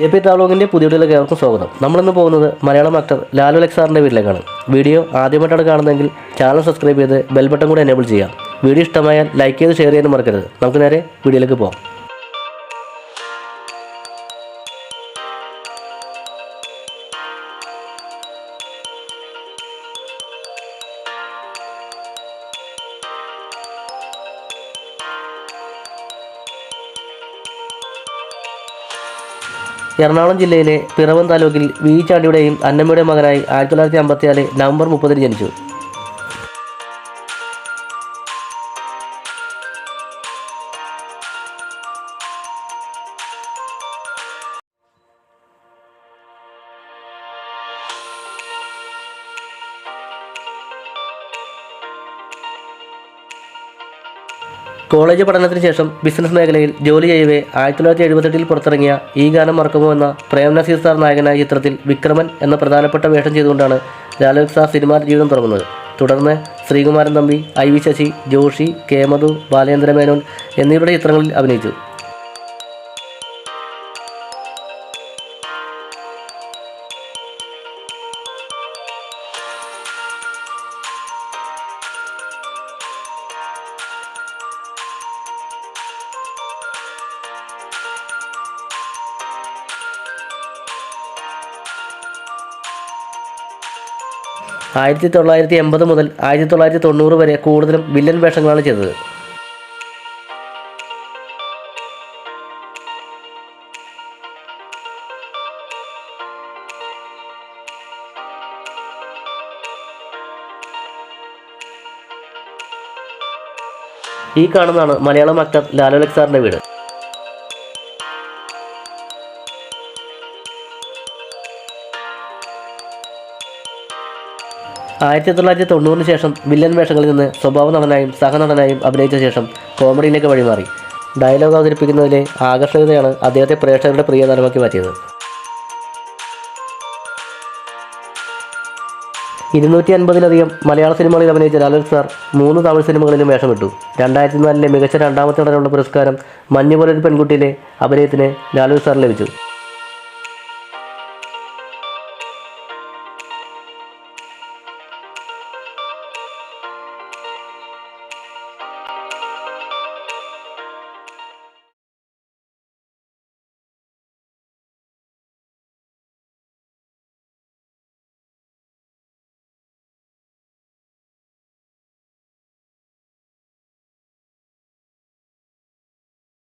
J P ട്രാവലോഗിന്റെ പുതിയ വീഡിയോയിലേക്ക് ഏവർക്കും സ്വാഗതം. നമ്മളിന്ന് പോകുന്നത് മലയാളം ആക്ടർ ലാലു അലക്സ് സാറിന്റെ വീട്ടിലേക്കാണ്. വീഡിയോ ആദ്യമായിട്ടാണ് കാണുന്നതെങ്കിൽ ചാനൽ സബ്സ്ക്രൈബ് ചെയ്ത് ബെൽ ബട്ടൺ കൂടി എനേബിൾ ചെയ്യാം വീഡിയോ ഇഷ്ടമായാൽ ലൈക്ക് ചെയ്ത് ഷെയർ ചെയ്യാനും മറക്കരുത്. നമുക്ക് നേരെ വീഡിയോയിലേക്ക് പോകാം എറണാകുളം ജില്ലയിലെ പിറവം താലൂക്കിൽ വി ചാണ്ടിയുടെയും അന്നമ്മയുടെയും മകനായി ആയിരത്തി തൊള്ളായിരത്തി അമ്പത്തിനാല് നവംബർ മുപ്പതിന് ജനിച്ചു. കോളേജ് പഠനത്തിന് ശേഷം ബിസിനസ് മേഖലയിൽ ജോലി ചെയ്യവേ ആയിരത്തി തൊള്ളായിരത്തി എഴുപത്തെട്ടിൽ പുറത്തിറങ്ങിയ ഈ ഗാനം മറക്കുമോ എന്ന പ്രേംനസീർ സാർ നായകനായ ചിത്രത്തിൽ വിക്രമൻ എന്ന പ്രധാനപ്പെട്ട വേഷം ചെയ്തുകൊണ്ടാണ് ലാലോക് സാർ സിനിമാ ജീവിതം തുടങ്ങുന്നത്. തുടർന്ന് Sreekumaran Thampi I V Sasi Joshiy K Balendramenon Balendra Menon എന്നിവരുടെ ചിത്രങ്ങളിൽ അഭിനയിച്ചു. ആയിരത്തി തൊള്ളായിരത്തി എൺപത് മുതൽ ആയിരത്തി തൊള്ളായിരത്തി തൊണ്ണൂറ് വരെ കൂടുതലും വില്ലൻ വേഷങ്ങളാണ് ചെയ്തത്. ഈ കാണുന്നതാണ് മലയാളം ആക്ടർ ലാലോലക് സാറിന്റെ വീട്. ആയിരത്തി തൊള്ളായിരത്തി തൊണ്ണൂറിന് ശേഷം വില്ലൻ വേഷങ്ങളിൽ നിന്ന് സ്വഭാവ നടനായും സഹനടനായും അഭിനയിച്ച ശേഷം കോമഡിയിലേക്ക് വഴിമാറി. ഡയലോഗ് അവതരിപ്പിക്കുന്നതിലെ ആകർഷകതയാണ് അദ്ദേഹത്തെ പ്രേക്ഷകരുടെ പ്രിയ നടമാക്കി മാറ്റിയത്. ഇരുന്നൂറ്റി അൻപതിലധികം മലയാള സിനിമകളിൽ അഭിനയിച്ച ലാലൻ സാർ മൂന്ന് തമിഴ് സിനിമകളിലും വേഷമിട്ടു. രണ്ടായിരത്തി നാലിലെ മികച്ച രണ്ടാമത്തെ നടനുള്ള പുരസ്കാരം മഞ്ഞുപോലൊരു പെൺകുട്ടിയിലെ അഭിനയത്തിന് ലാലു സാർ ലഭിച്ചു.